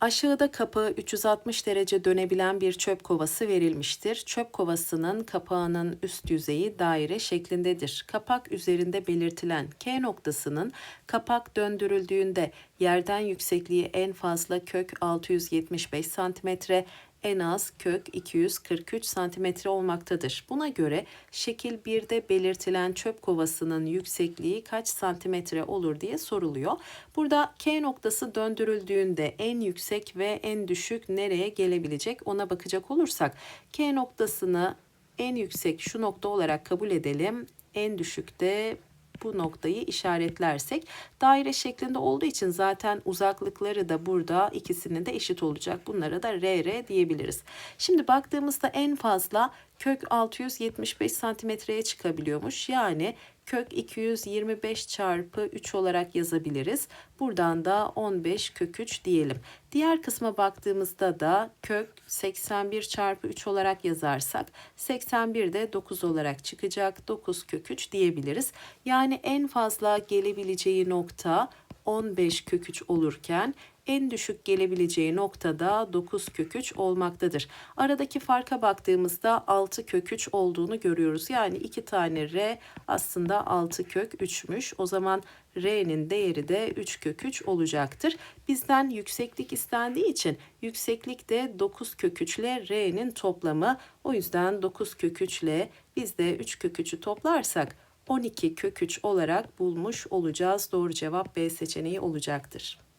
Aşağıda kapağı 360 derece dönebilen bir çöp kovası verilmiştir. Çöp kovasının kapağının üst yüzeyi daire şeklindedir. Kapak üzerinde belirtilen K noktasının kapak döndürüldüğünde yerden yüksekliği en fazla kök 675 cm, en az kök 243 cm olmaktadır. Buna göre şekil 1'de belirtilen çöp kovasının yüksekliği kaç santimetre olur diye soruluyor. Burada K noktası döndürüldüğünde en yüksek ve en düşük nereye gelebilecek ona bakacak olursak K noktasını en yüksek şu nokta olarak kabul edelim. En düşük de bu noktayı işaretlersek daire şeklinde olduğu için zaten uzaklıkları da burada ikisinin de eşit olacak. Bunlara da RR diyebiliriz. Şimdi baktığımızda en fazla kök 675 santimetreye çıkabiliyormuş. Yani kök 225 çarpı 3 olarak yazabiliriz. Buradan da 15 kök 3 diyelim. Diğer kısma baktığımızda da kök 81 çarpı 3 olarak yazarsak 81 de 9 olarak çıkacak. 9 kök 3 diyebiliriz. Yani en fazla gelebileceği nokta 15 kök 3 olurken en düşük gelebileceği noktada 9 kök 3 olmaktadır. Aradaki farka baktığımızda 6 kök 3 olduğunu görüyoruz. Yani 2 tane R aslında 6 kök 3'müş. O zaman R'nin değeri de 3 kök 3 olacaktır. Bizden yükseklik istendiği için yükseklik de 9 kök 3 ile R'nin toplamı. O yüzden 9 kök 3 ile biz de 3 kök 3'ü toplarsak 12 kök 3 olarak bulmuş olacağız. Doğru cevap B seçeneği olacaktır.